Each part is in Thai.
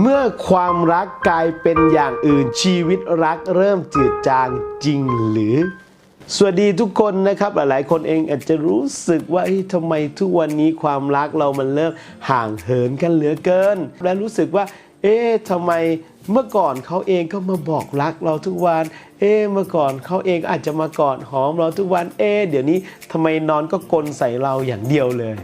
เมื่อความรักกลายเป็นอย่างอื่นชีวิตรักเริ่มจืดจางจริงหรือ สวัสดีทุกคนนะครับ หลายๆ คนเองอาจจะรู้สึกว่าเฮ้ยทำไมทุกวันนี้ความรักเรามันเริ่มห่างเหินกันเหลือเกิน และรู้สึกว่า เอ๊ะทำไม เมื่อก่อนเขาเองก็มาบอกรักเราทุกวัน เอ๊เมื่อก่อนเขาเองอาจจะมากอดหอมเราทุกวัน เอ๊เดี๋ยวนี้ทำไมนอนก็กลนใส่เราอย่างเดียวเลย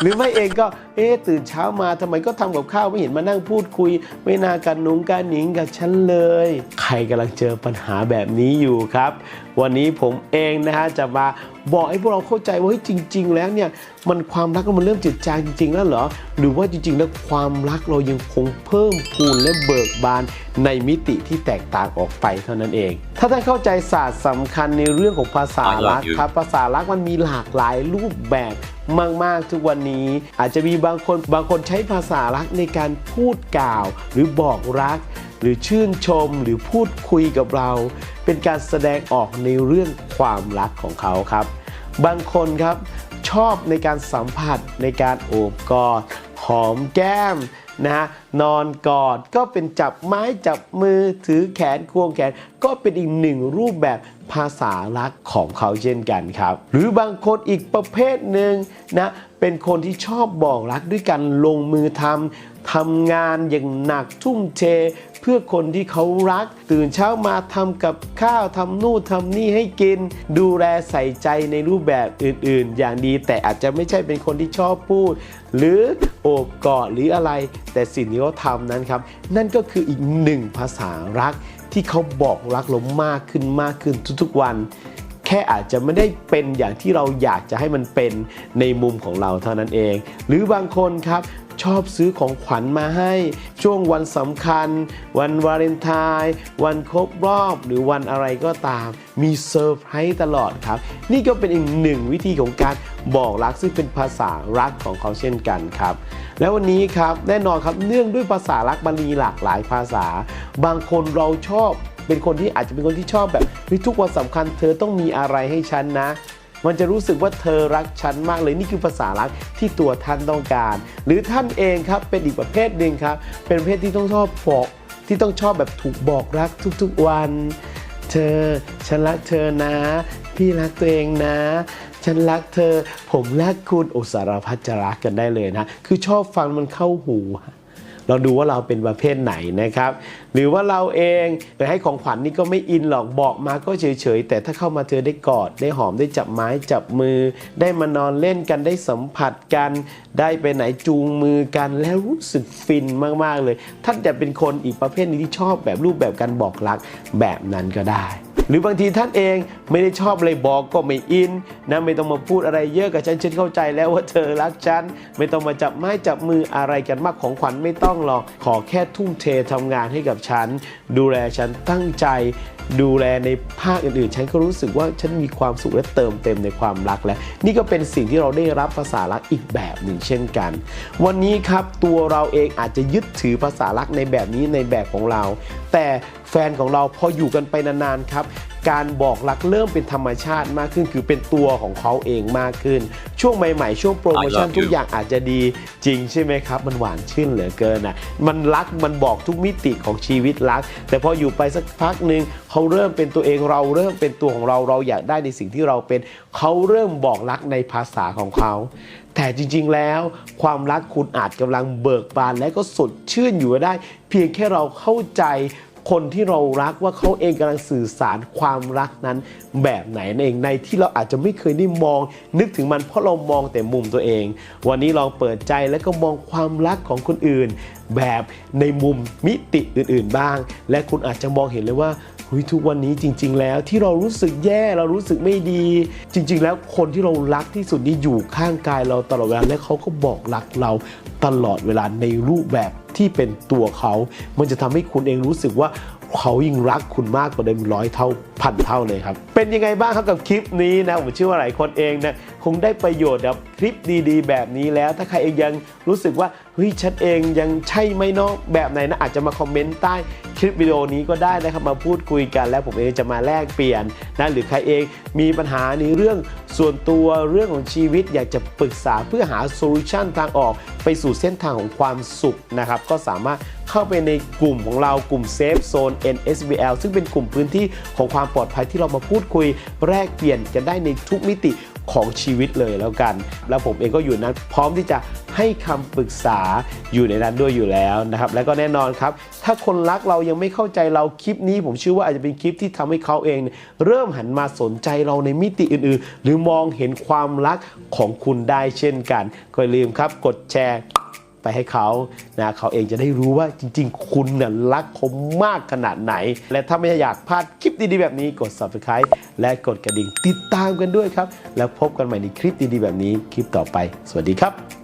หรือไม่เองก็ เอ๊ตื่นเช้ามาทำไมก็ทำกับข้าวไม่เห็นมานั่งพูดคุย ไม่นากันนุงกันหนิงกับฉันเลย ใครกำลังเจอปัญหาแบบนี้อยู่ครับ วันนี้ผมเองนะฮะจะมาบอกให้พวกเราเข้าใจว่าเฮ้ยจริง ๆ แล้วเนี่ยมันความรักมันเริ่มจืดจางจริง ๆ แล้วเหรอ หรือว่าจริง ๆ แล้วความรักเรายังคงเพิ่มพูนและเบิกบานในมิติที่แตกต่างออกไปเท่านั้นเอง ถ้าท่านเข้าใจศาสตร์สำคัญในเรื่องของภาษารักครับภาษารักมันมีหลากหลายรูปแบบมาก ๆ ทุกวันนี้ อาจจะมีบางคนบางคนใช้ภาษารักในการพูดกล่าว หรือบอกรัก หรือชื่นชมหรือพูดคุยกับเรา เป็นการแสดงออกในเรื่องความรักของเขาครับ บางคนครับชอบในการสัมผัสในการโอบกอดหอมแก้ม นะฮะนอนกอดก็เป็นจับไม้จับมือถือแขนควงแขน ก็เป็นอีกหนึ่งรูปแบบภาษารักของเขาเช่นกันครับ หรือบางคนอีกประเภทหนึ่งนะเป็นคนที่ชอบบอกรักด้วยกันลงมือทำทำงานอย่างหนักทุ่มเท เพื่อคนที่เขารัก ตื่นเช้ามาทำกับข้าวทำนู่นทำนี่ให้กิน ดูแลใส่ใจในรูปแบบอื่นๆ อย่างดี แต่อาจจะไม่ใช่เป็นคนที่ชอบพูด หรือโอบกอดหรืออะไร แต่สิ่งที่เขาทำนั้นครับ นั่นก็คืออีกหนึ่งภาษารัก ที่เขาบอกรักเรามากขึ้นมากขึ้นทุกๆวัน แค่อาจจะไม่ได้เป็นอย่างที่เราอยากจะให้มันเป็นในมุมของเราเท่านั้นเอง หรือบางคนครับ ชอบซื้อของขวัญมาให้ ช่วงวันสำคัญ วันวาเลนไทน์วันครบรอบ หรือวันอะไรก็ตาม มีเซอร์ไพรส์ตลอดครับ นี่ก็เป็นอีกหนึ่งวิธีของการบอกรักซึ่งเป็นภาษารักของเขาเช่นกันครับ แล้ววันนี้ครับแน่นอนครับเนื่องด้วยภาษารักมันมีหลากหลายภาษา บางคนเราชอบเป็นคนที่อาจจะเป็นคนที่ชอบแบบทุกวันสำคัญ เธอต้องมีอะไรให้ฉันนะ มันจะรู้สึกว่าเธอรักฉันมากเลยนี่คือภาษารักที่ตัวท่านต้องการ หรือท่านเองครับเป็นอีกประเภทหนึ่งครับ เป็นประเภทที่ต้องชอบบอกที่ต้องชอบแบบถูกบอกรักทุกๆวัน เธอ ฉันรักเธอนะ พี่รักตัวเองนะ ฉันรักเธอ ผมรักคุณโอสารพัดจะรักกันได้เลยนะ คือชอบฟังมันเข้าหู เราดูว่าเราเป็นประเภทไหนนะครับ หรือว่าเราเองไปให้ของขวัญนี่ก็ไม่อินหรอกบอกมาก็เฉยๆ แต่ถ้าเข้ามาเธอได้กอดได้หอมได้จับไม้จับมือ ได้มานอนเล่นกันได้สัมผัสกัน ได้ไปไหนจูงมือกันแล้วรู้สึกฟินมากๆเลย ท่านจะเป็นคนอีกประเภทนึงที่ชอบแบบรูปแบบการบอกรักแบบนั้นก็ได้หรือบางทีท่านเองไม่ได้ชอบเลยบอกก็ไม่อินนะไม่ต้องมาพูดอะไรเยอะกับฉันฉันเข้าใจแล้วว่าเธอรักฉัน ไม่ต้องมาจับไม้จับมืออะไรกันมากของขวัญไม่ต้องหรอกขอแค่ทุ่มเททำงานให้กับฉัน ดูแลฉันตั้งใจ ดูแลในภาคอื่นๆ ฉันก็รู้สึกว่าฉันมีความสุขและเติมเต็มในความรักแล้วนี่ก็เป็นสิ่งที่เราได้รับภาษารักอีกแบบหนึ่งเช่นกัน วันนี้ครับตัวเราเองอาจจะยึดถือภาษารักในแบบนี้ในแบบของเรา แต่แฟนของเราพออยู่กันไปนานๆครับ การบอกรักเริ่มเป็นธรรมชาติมากขึ้น คือเป็นตัวของเขาเองมากขึ้น ช่วงใหม่ๆ ช่วงโปรโมชั่น I love you ทุกอย่างอาจจะดีจริงใช่ไหมครับ มันหวานชื่นเหลือเกินอะมันรักมันบอกทุกมิติของชีวิตรัก แต่พออยู่ไปสักพักหนึ่งเขาเริ่มเป็นตัวเองเราเริ่มเป็นตัวของเราเราอยากได้ในสิ่งที่เราเป็น เขาเริ่มบอกรักในภาษาของเขา แต่จริงๆแล้ว ความรักคุณอาจกำลังเบิกบานและก็สดชื่นอยู่ก็ได้ เพียงแค่เราเข้าใจ คนที่เรารักว่าเขาเองกำลังสื่อสารความรักนั้นแบบไหนนั่นเองในที่เราอาจจะไม่เคยได้มอง นึกถึงมันเพราะเรามองแต่มุมตัวเอง วันนี้ลองเปิดใจแล้วก็มองความรักของคนอื่น แบบในมุมมิติอื่น ๆบ้าง และคุณอาจจะมองเห็นเลยว่าเฮ้ยทุกวันนี้จริง ๆ แล้วที่เรารู้สึกแย่เรารู้สึกไม่ดี จริง ๆ แล้วคนที่เรารักที่สุดนี่อยู่ข้างกายเราตลอดเวลาและเขาก็บอกรักเราตลอดเวลาในรูปแบบ ที่เป็นตัวเขา มันจะทำให้คุณเองรู้สึกว่า เขายิ่งรักคุณมากกว่าเดิมร้อยเท่าพันเท่าเลยครับ เป็นยังไงบ้างครับกับคลิปนี้นะผมเชื่อว่าหลายคนเองนะคงได้ประโยชน์กับคลิปดีๆ แบบนี้แล้ว ถ้าใครเองยังรู้สึกว่าเฮ้ยฉันเองยังใช่ไหมเนาะแบบไหนนะอาจจะมาคอมเมนต์ใต้คลิปวิดีโอนี้ก็ได้นะครับมาพูดคุยกัน แล้วผมเองจะมาแลกเปลี่ยนนะหรือใครเองมีปัญหาในเรื่องส่วนตัวเรื่องของชีวิตอยากจะปรึกษาเพื่อหาโซลูชันทางออกไปสู่เส้นทางของความสุขนะครับก็สามารถ เข้าไปในกลุ่มของเรากลุ่ม Safe Zone NSBL ซึ่งเป็นกลุ่มพื้นที่ของความปลอดภัยที่เรามาพูดคุยแลกเปลี่ยนกันได้ในทุกมิติของชีวิตเลยแล้วกัน แล้วผมเองก็อยู่นั้น พร้อมที่จะให้คำปรึกษาอยู่ในนั้นด้วยอยู่แล้วนะครับ และก็แน่นอนครับ ถ้าคนรักเรายังไม่เข้าใจเราคลิปนี้ ผมเชื่อว่าอาจจะเป็นคลิปที่ทำให้เขาเองเนี่ยเริ่มหันมาสนใจเราในมิติอื่น ๆ หรือมองเห็นความรักของคุณได้เช่นกันก็อย่าลืมครับ กดแชร์ ไปให้เขานะเขาเองจะได้รู้ว่าจริง ๆ คุณน่ะรักเขามากขนาดไหน และถ้าไม่อยากพลาดคลิปดี ๆ แบบนี้กด subscribe และกดกระดิ่งติดตามกันด้วยครับ แล้วพบกันใหม่ในคลิปดี ๆ แบบนี้คลิปต่อไป สวัสดีครับ